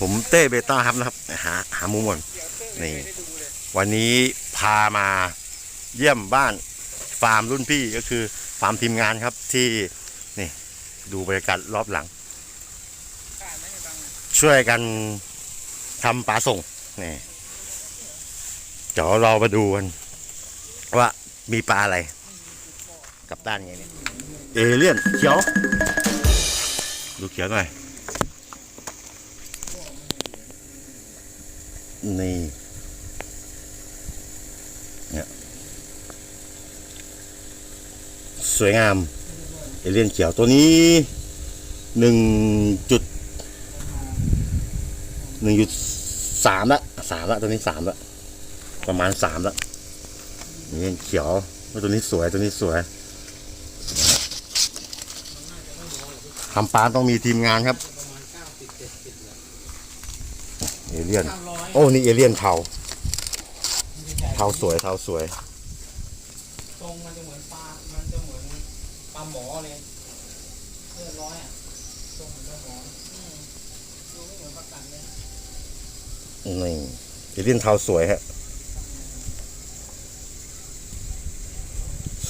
ผมเต้เบต้าครับนะครับ หาหามุมก่อนนี่วันนี้พามาเยี่ยมบ้านฟาร์มรุ่นพี่ก็คือฟาร์มทีมงานครับที่นี่ดูบรรยากาศรอบหลัง ช่วยกันทำปลาส่งนี่เดี๋ยวเรามาดูกันว่ามีปลาอะไร กับด้านไงเนี่ยเอเลี่ยนเขียว ดูเขียวหน่อย นี่เนี่ยสวยงามเอเลี่ยนเขียวตัวนี้หนึ่งจุดหนึ่งจุดสามละสามละตัวนี้สามละประมาณสามละเอเลี่ยนเขียวตัวนี้สวยตัวนี้สวยทำปลาต้องมีทีมงานครับเอเลี่ยน โอ้นี่เอเลี่ยนเทาเทาสวยเทาสวยทรงมันจะเหมือนปลา มันจะเหมือนปลาหมอเลยเลือดร้อยอะทรงเหมือนปลาหมออืมดูไม่เหมือนปลากัดเลยนี่เอเลี่ยนเทาสวยฮะ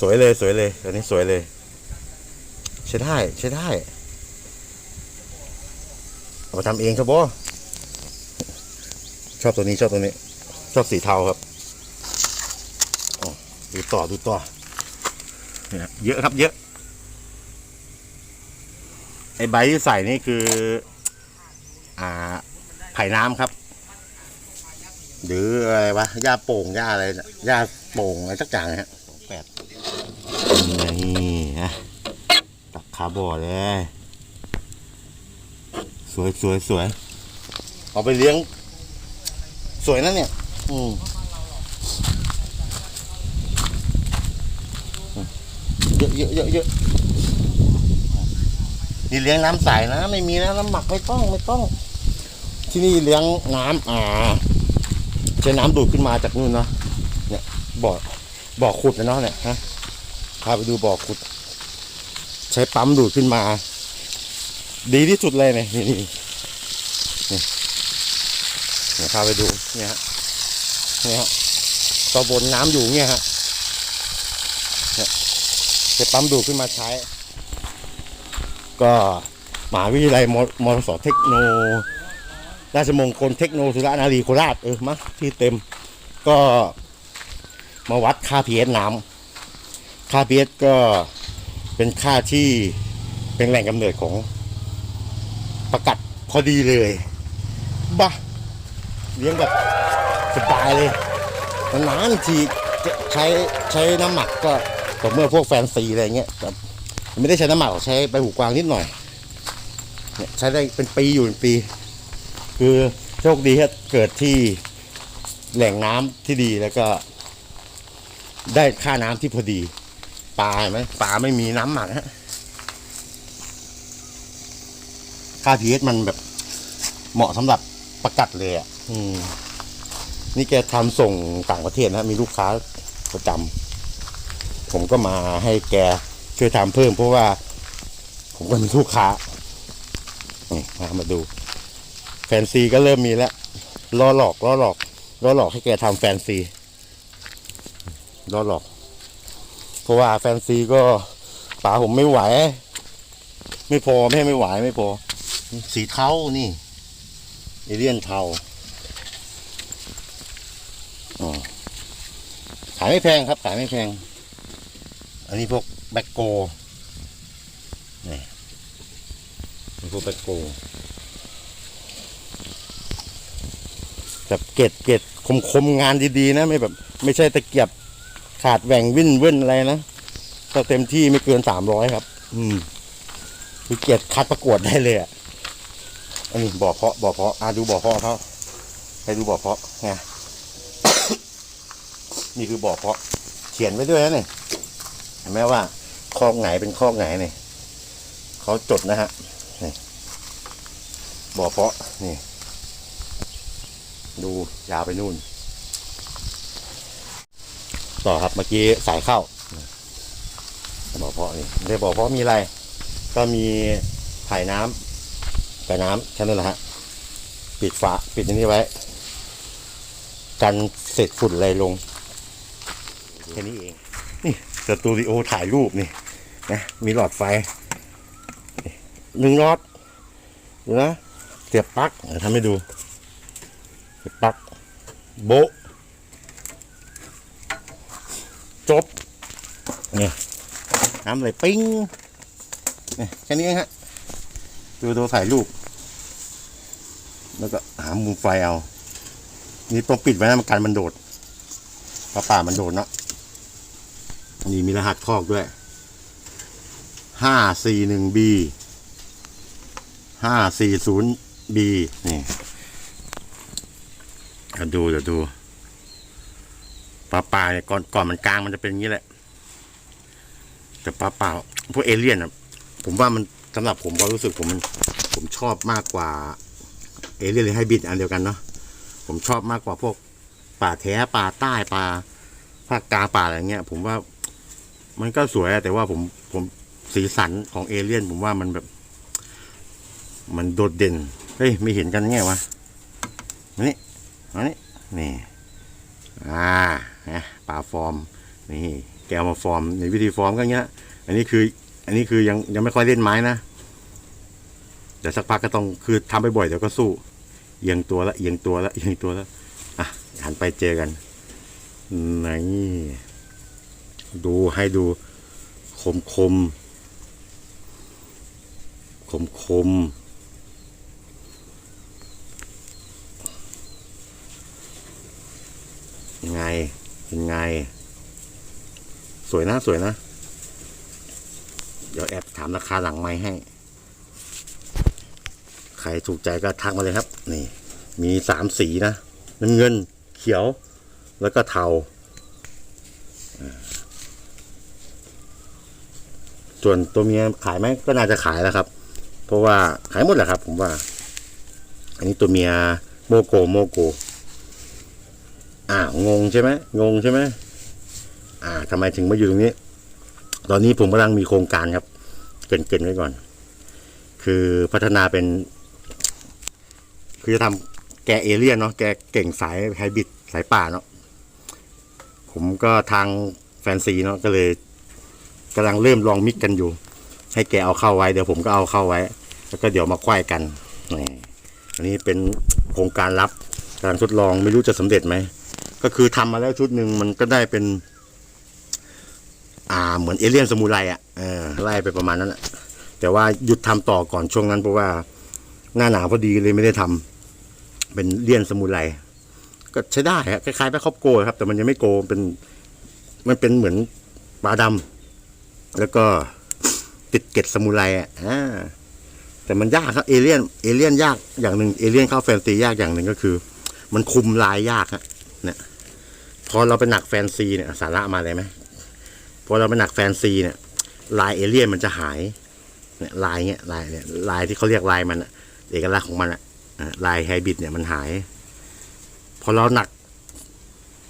สวยเลยสวยเลยอันนี้สวยเลย ใช้ได้ใช้ได้เอามาทำเองครับบอ ชอบตัวนี้ชอบตัวนี้ ชอบสีเทาครับอ๋อดูต่อดูต่อเนี่ยเยอะครับเยอะ ไอ้ใบที่ใส่นี่คือ อ่าไผ่น้ำครับ หรืออะไรวะหญ้าโป่งหญ้าอะไรน่ะหญ้าโป่งอะไรสักอย่างนะฮะสองแปดนี่นะตักขาบ่อเลย สวยสวยสวยเอาไปเลี้ยง สวยนะเนี่ย อืมเยอะเยอะเยอะเยอะนี่เลี้ยงน้ำใสนะ ไม่มีนะน้ำหมักไม่ต้องไม่ต้อง ที่นี่เลี้ยงน้ำอ่าใช้น้ำดูดขึ้นมาจากนู่นเนาะเนี่ยบ่อบ่อขุดนะเนาะเนี่ยฮะพาไปดูบ่อขุด ใช้ปั๊มดูดขึ้นมา ดีที่สุดเลยเนี่ยนี่ นี่นี่เนี่ยพาไปดูเนี่ยฮะเนี่ยฮะต่อบนน้ำอยู่เนี่ยฮะเนี่ยใช้ปั๊มดูดขึ้นมาใช้ ก็มหาวิทยาลัยมมรสเทคโนราชมงคลเทคโนสุรนารีโคราชเออมั้งที่เต็มก็มาวัดค่าพีเอสน้ำค่าพีเอสก็เป็นค่าที่เป็นแหล่งกำเนิดของประกัดพอดีเลยบ้า เลี้ยงแบบสบายเลยนานทีจะใช้ใช้น้ำหมักก็ต่อเมื่อพวกแฟนซีอะไรเงี้ยแบบไม่ได้ใช้น้ำหมักใช้ใบหูกวางนิดหน่อยเนี่ยใช้ได้เป็นปีอยู่เป็นปี คือโชคดีที่เกิดที่แหล่งน้ำที่ดีแล้วก็ ได้ค่าน้ำที่พอดีปลาไหมปลาไม่มีน้ำหมักฮะค่าพีเอสมันแบบเหมาะสำหรับประกัดเลยอะ อืมนี่แกทำส่งต่างประเทศนะมีลูกค้าประจำผมก็มาให้แกช่วยทำเพิ่มเพราะว่า ผมก็มีลูกค้านี่มามาดู แฟนซีก็เริ่มมีแล้วล่อหลอกล่อหลอกล่อหลอกให้แกทำแฟนซีล่อหลอก เพราะว่าแฟนซีก็ป๋าผมไม่ไหว ไม่พอไม่ไม่ไหวไม่พอ สีเทานี่เอเลียนเทาอ๋อ ขายไม่แพงครับ ขายไม่แพง อันนี้พวกแบคโกนี่นี่พวกแบคโกแบบเกตเกตคมคมงานดีๆนะ ไม่แบบ ไม่ใช่ตะเกียบขาดแหว่งวิ่นเว้นอะไรนะก็เต็มที่ไม่เกินสามร้อยครับ อืมคือเกตคัดประกวดได้เลยอะอันนี้บ่อเพาะบ่อเพาะอะดูบ่อเพาะเขาให้ดูบ่อเพาะไง นี่คือบ่อเพาะเขียนไว้ด้วยนะเนี่ยเห็นไหมว่าคอกไหนเป็นคอกไหนเนี่ยเขาจดนะฮะนี่บ่อเพาะนี่ ดูยาวไปนู่น ต่อครับเมื่อกี้สายเข้าบ่อเพาะนี่ได้บ่อเพาะมีอะไร ก็มีถ่ายน้ำกับน้ำแค่นั้นแหละฮะปิดฝาปิดอันนี้ไว้ กันเสร็จฝุ่นอะไรลง แค่นี้เอง นี่สตูดิโอถ่ายรูปนี่นะมีหลอดไฟนี่หนึ่งหลอดดูนะเสียบปลั๊กเดี๋ยวทำให้ดูเสียบปลั๊กโบจบเนี่ยน้ำไหลปิ้งเนี่ยแค่นี้เองฮะดูตัวถ่ายรูป แล้วก็หามุมไฟเอา นี่ต้องปิดไว้นะมันกันมันโดดปลาป่ามันโดดเนาะ นี่มีรหัสคอกด้วยห้าสี่หนึ่ง B ห้าสี่ศูนย์ B นี่เดี๋ยวดูเดี๋ยวดูปลาป่าเนี่ยก่อนก่อนมันกลางมันจะเป็นอย่างนี้แหละ แต่ปลาป่าพวกเอเลี่ยนอะ ผมว่ามันสำหรับผมก็รู้สึกผมมัน ผมชอบมากกว่า เอเลี่ยนหรือไฮบริดอันเดียวกันเนาะผมชอบมากกว่าพวกป่าแท้ป่าใต้ป่าภาคกลางป่าอะไรเงี้ย ผมว่า มันก็สวยอะแต่ว่าผมผมสีสันของเอเลี่ยน ผมว่ามันแบบ มันโดดเด่น เฮ้ยไม่เห็นกันไงวะมานี่มานี่นี่อ่านะป่าฟอร์มนี่แกเอามาฟอร์มในวิธีฟอร์มก็เงี้ย อันนี้คือ อันนี้คือยังยังไม่ค่อยเล่นไม้นะเดี๋ยวสักพักก็ต้องคือทำไปบ่อยเดี๋ยวก็สู้เอียงตัวละเอียงตัวละเอียงตัวละอะหันไปเจอกันนี่ ดูให้ดูคมคมคมคมยังไงยังไง สวยนะ สวยนะ เดี๋ยวแอบถามราคาหลังไม้ให้ ใครถูกใจก็ทักมาเลยครับ นี่ มีสามสีนะน้ำเงิน เขียว แล้วก็เทาอ่า ส่วนตัวเมียขายไหมก็น่าจะขายแล้วครับ เพราะว่าขายหมดแหละครับ ผมว่า อันนี้ตัวเมียโมโกโมโกอ้าวงงใช่ไหมงงใช่ไหมอ่าทำไมถึงมาอยู่ตรงนี้ ตอนนี้ผมกำลังมีโครงการครับ เกินๆไว้ก่อน คือพัฒนาเป็น คือจะทำแกเอเลี่ยนเนาะแกเก่งสายไฮบริดสายป่าเนาะผมก็ทางแฟนซีเนาะก็เลย กำลังเริ่มลองมิกกันอยู่ ให้แกเอาเข้าไว้เดี๋ยวผมก็เอาเข้าไว้ แล้วก็เดี๋ยวมาควายกันนี่อันนี้เป็นโครงการลับการทดลองไม่รู้จะสำเร็จไหมก็คือทำมาแล้วชุดหนึ่งมันก็ได้เป็น อ่าเหมือนเอเลี่ยนสมุไรอะเออไล่ไปประมาณนั้นอะแต่ว่าหยุดทำต่อก่อนช่วงนั้นเพราะว่าหน้าหนาวพอดีเลยไม่ได้ทำเป็นเลี่ยนสมุไรก็ใช้ได้ฮะคล้ายๆแบคคอปโกครับ แต่มันยังไม่โกเป็น มันเป็นเหมือนปลาดำ แล้วก็ติดเกล็ดสมุไรอะแต่มันยากครับเอเลี่ยนเอเลี่ยนยากอย่างหนึ่งเอเลี่ยนเข้าแฟนซียากอย่างหนึ่งก็คือ มันคุมลายยากฮะเนี่ยพอเราไปหนักแฟนซีเนี่ยสาระมาเลยไหมพอเราไปหนักแฟนซีเนี่ย ลายเอเลี่ยนมันจะหายเนี่ยลายเนี่ยลายเนี่ยลายที่เขาเรียกลายมันเอกลักษณ์ของมันอะอะลายไฮบริดเนี่ยมันหาย พอเราหนัก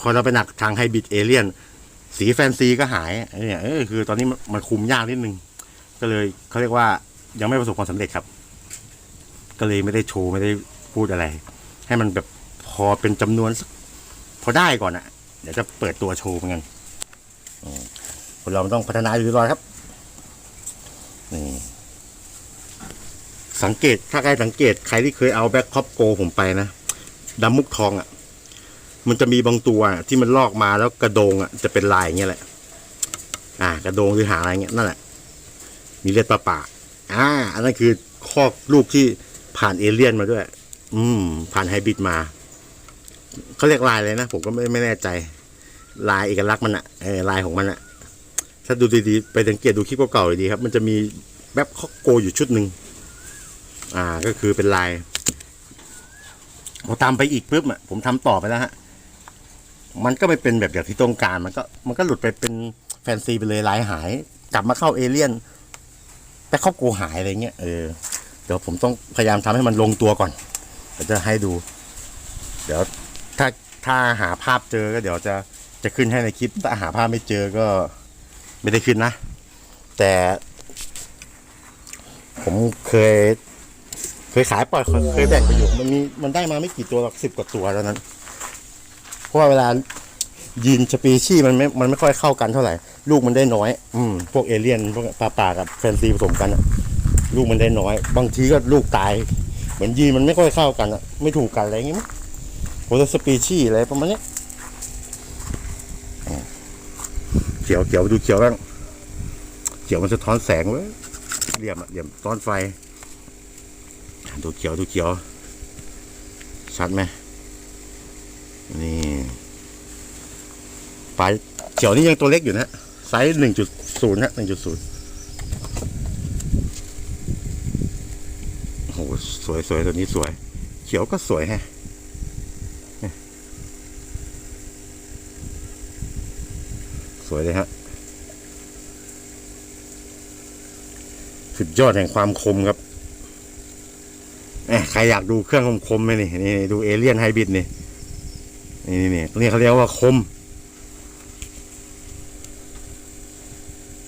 พอเราไปหนักทางไฮบริดเอเลี่ยน สีแฟนซีก็หายเนี่ยเออคือตอนนี้มันคุมยากนิดนึง ก็เลยเขาเรียกว่ายังไม่ประสบความสำเร็จครับ ก็เลยไม่ได้โชว์ไม่ได้พูดอะไร ให้มันแบบพอเป็นจำนวนสักพอได้ก่อนอะเดี๋ยวจะเปิดตัวโชว์เหมือนกันอืมคนเราต้องพัฒนาอยู่ตลอดครับนี่สังเกตถ้าใครสังเกตใครที่เคยเอาแบ็คคอปโกผมไปนะดำมุกทองอะ่ะ มันจะมีบางตัวที่มันลอกมาแล้วกระโดงอะจะเป็นลายอย่างเงี้ยแหละ อ่า กระโดงหรือหางอะไรเงี้ยนั่นแหละ มีเลือดปลาปาอ่า อันนั้นคือคอกลูกที่ผ่านเอเลี่ยนมาด้วย อืม ผ่านไฮบริดมา เขาเรียกลายเลยนะ ผมก็ไม่ไม่แน่ใจ ลายเอกลักษณ์มันอะเออลายของมันอะถ้าดูดีๆ ไปสังเกตดูคลิปเก่าๆดีครับ มันจะมีแบบคอกโกอยู่ชุดหนึ่ง อ่า ก็คือเป็นลายพอตามไปอีกปุ๊บอะผมทำต่อไปแล้วฮะ มันก็ไม่เป็นแบบอย่างที่ต้องการมันก็ มันก็หลุดไปเป็นแฟนซีไปเลยลายหาย กลับมาเข้าเอเลี่ยน แต่เข้าโกหายอะไรเงี้ยเออเดี๋ยวผมต้องพยายามทำให้มันลงตัวก่อนเดี๋ยวจะให้ดู เดี๋ยวถ้าถ้าหาภาพเจอก็เดี๋ยวจะจะขึ้นให้ในคลิปถ้าหาภาพไม่เจอก็ไม่ได้ขึ้นนะ แต่ ผมเคย เคยขายปล่อยเคยแบ่งไปอยู่มันมีมันได้มาไม่กี่ตัวหรอกสิบกว่าตัวแล้วนั้น ราะว่าเวลายีนสปีชีมันไม่มันไม่ค่อยเข้ากันเท่าไหร่ ลูกมันได้น้อย อืมพวกเอเลี่ยนพวกปลาป่ากับแฟนซีผสมกันอะลูกมันได้น้อย บางทีก็ลูกตาย เหมือนยีนมันไม่ค่อยเข้ากันอะไม่ถูกกันอะไรอย่างงี้มั้งโพสสปีชีอะไรประมาณนี้ยอืมเขียวเขียวดูเขียวบ้างเขียวมันสะท้อนแสงเว้ยเหลี่ยมอะเหลี่ยมต้อนไฟดูเขียวดูเขียว ชัดไหมนี่ ปลาเขียวนี่ยังตัวเล็กอยู่นะไซส์หนึ่งจุดศูนย์ฮะหนึ่งจุดศูนย์โอ้โหสวยสวยตัวนี้สวย เขียวก็สวยฮะสวยเลยฮะสุดยอดแห่งความคมครับแหมใครอยากดูเครื่องคมๆไหมนี่นี่ดูเอเลี่ยนไฮบริดนี่นี่นี่นี่ตรงนี้เขาเรียกว่าคม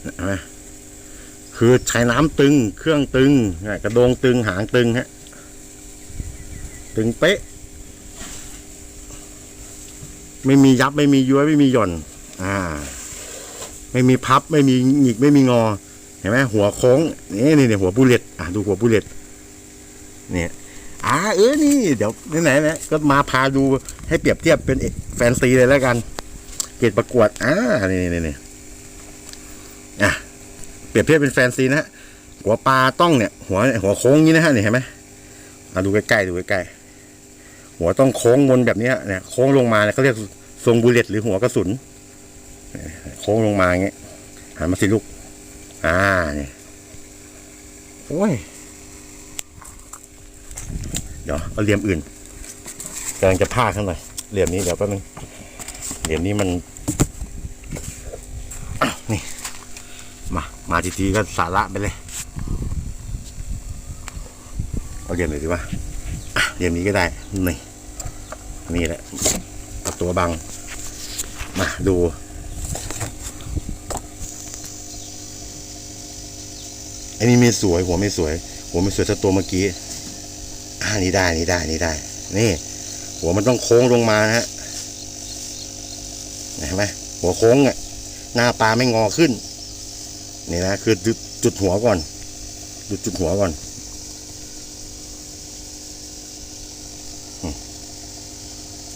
เห็นไหม คือใช้น้ำตึง เครื่องตึงกระโดงตึงหางตึงฮะตึงเป๊ะ ไม่มียับไม่มีย้วยไม่มีหย่อน อ่า ไม่มีพับไม่มีหงิกไม่มีงอ เห็นไหมหัวโค้งนี่นี่เนี่ยหัวบุเลตอะดูหัวบุเลตเนี่ยอ่าเออนี่เดี๋ยวไหนๆนะก็มาพาดูให้เปรียบเทียบเป็นแฟนซีเลยแล้วกัน เกรดประกวดอ่านี่นี่นี่อะ รียบเทียบเป็นแฟนซีนะฮะหัวปลาต้องเนี่ย หัวหัวโค้งอย่างนี้นะฮะนี่เห็นไหมมาดูใกล้ๆดูใกล้ๆหัวต้องโค้งวนแบบนี้เนี่ยโค้งลงมาเนี่ยเขาเรียกทรงบูเลตหรือหัวกระสุนโค้งลงมาอย่างเงี้ยหันมาสิลูก อ่าเนี่ยโอ้ยเดี๋ยวเอาเหลี่ยมอื่นกำลังจะพาข้างหน่อยเหลี่ยมนี้เดี๋ยวแป๊บนึงเหลี่ยมนี้มันอะนี่ มาทีทีก็สาระไปเลย เอาเหลี่ยมไหนดีวะอะเยมนี้ก็ได้ นี่นี่แหละเอาตัวบัง มาดู อันนี้ไม่สวย หัวไม่สวย หัวไม่สวยเท่าตัวเมื่อกี้อ่านี่ได้ นี่ได้ นี่ได้ นี่ หัวมันต้องโค้งลงมานะฮะเห็นไหมหัวโค้งอะ หน้าปลาไม่งอขึ้น นี่นะคือจุดจุดหัวก่อนดูจุดหัวก่อน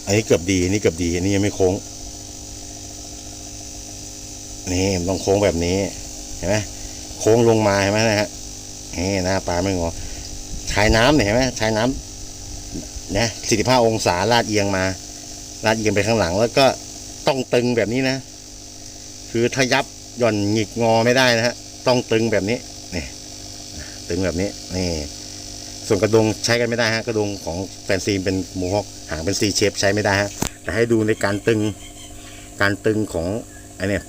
อันนี้เกือบดีนนี้เกือบดีอันนี้ยังไม่โค้ง นี่มันต้องโค้งแบบนี้เห็นไหมโค้งลงมาเห็นไหมนะฮะนี่น้าปลาไม่งอชายน้ำเนี่ยเห็นไหมชายน้ำนะ45องศาลาดเอียงมาลาดเอียงไปข้างหลัง แล้วก็ต้องตึงแบบนี้นะ คือถ้ายับ หย่อนหงิกงอไม่ได้นะฮะต้องตึงแบบนี้นี่ตึงแบบนี้นี่ส่วนกระดงใช้กันไม่ได้ฮะกระดงของแฟนซีเป็นหมูฮอกหางเป็นซีเชฟใช้ไม่ได้ฮะแต่ให้ดูในการตึงการตึงของไอเนี่ย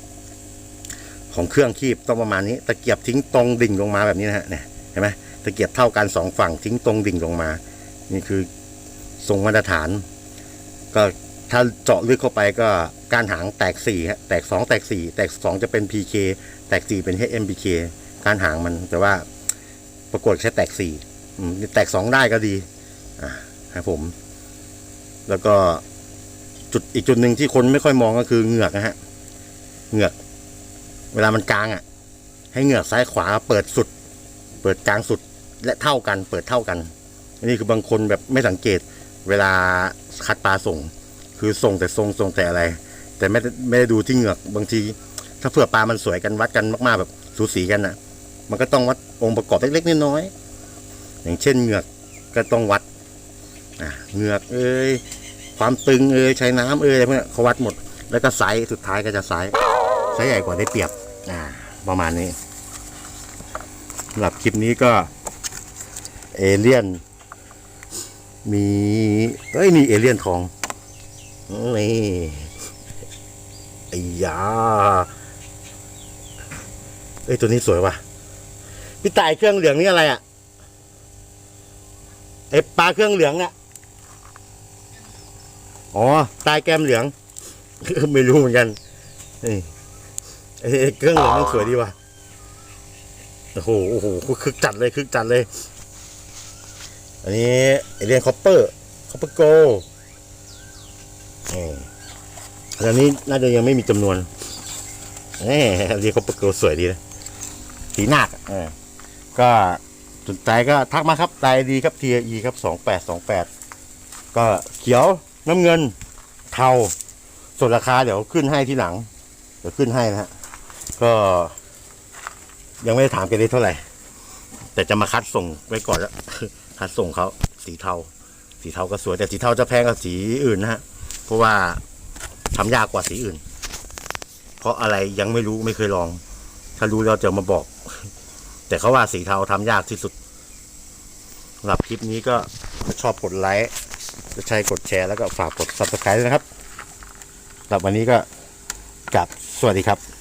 ของเครื่องคีบต้องประมาณนี้ ตะเกียบทิ้งตรงดิ่งลงมาแบบนี้นะฮะเนี่ยเห็นไหมตะเกียบเท่ากันสองฝั่งทิ้งตรงดิ่งลงมา นี่คือทรงมาตรฐาน ก็ ถ้าเจาะลึกเข้าไปก็การหางแตกสี่ฮะแตกสองแตกสี่แตกสองจะเป็น PK แตกสี่เป็น HMPK การหางมันแต่ว่าประกวดแค่แตกสี่แตกสองได้ก็ดีอ่าครับผม แล้วก็จุดอีกจุดหนึ่งที่คนไม่ค่อยมองก็คือเหงือกนะฮะเหงือก เวลามันกลางอะ ให้เหงือกซ้ายขวาเปิดสุด เปิดกลางสุดและเท่ากัน เปิดเท่ากันนนี้คือบางคนแบบไม่สังเกตเวลาคัดปลาส่ง คือส่งแต่ทรงส่งแต่อะไร แต่ไม่ได้ไม่ได้ดูที่เหงือกบางที ถ้าเผื่อปลามันสวยกันวัดกันมากๆแบบสูสีกันอะ มันก็ต้องวัดองค์ประกอบเล็กๆน้อยๆอย่างเช่นเหงือกก็ต้องวัดอะเหงือกเอ้ยความตึงเอ้ยใช้น้ำเอ้ยอะไรพวกนี้เขาวัดหมด แล้วก็ไซส์สุดท้ายก็จะไซส์ไซส์ใหญ่กว่าได้เปรียบอ่าประมาณนี้สำหรับคลิปนี้ก็เอเลี่ยนมีเอ้ยนี่เอเลี่ยนทอง นี่ไอ้ยาเอ้ยตัวนี้สวยว่ะ พี่ตายเครื่องเหลืองนี่อะไรอะไอ้ปลาเครื่องเหลืองเนี่ยอ๋อ ตายแกมเหลือง ไม่รู้เหมือนกันนี่ไอ้เครื่องเหลืองมันสวยดีว่ะโอ้โหโอ้โหคึกจัดเลยคึกจัดเลย อันนี้เอเลียนคอปเปอร์คอปเปอร์โก นี่อันนี้น่าจะยังไม่มีจำนวนนี่เรียนคอปเปอร์โกสวยดีนะสีหนักเออก็สนใจก็ทักมาครับไตดีครับ TAE ครับสองแปดสองแปดก็เขียวน้ำเงินเทาส่วนราคาเดี๋ยวขึ้นให้ที่หลัง เดี๋ยวขึ้นให้นะฮะก็ยังไม่ได้ถามกันได้เท่าไหร่ แต่จะมาคัดส่งไว้ก่อนแล้วคัดส่งเขาสีเทา สีเทาก็สวยแต่สีเทาจะแพงกว่าสีอื่นนะฮะ ราะว่าทำยากกว่าสีอื่น เพราะอะไรยังไม่รู้ไม่เคยลอง ถ้ารู้เราจะมาบอก แต่เขาว่าสีเทาทำยากที่สุดสำหรับคลิปนี้ก็ชอบกดไลค์จะใช้กดแชร์แล้วก็ฝากกด subscribe ด้วยนะครับสำหรับวันนี้ก็กลับสวัสดีครับ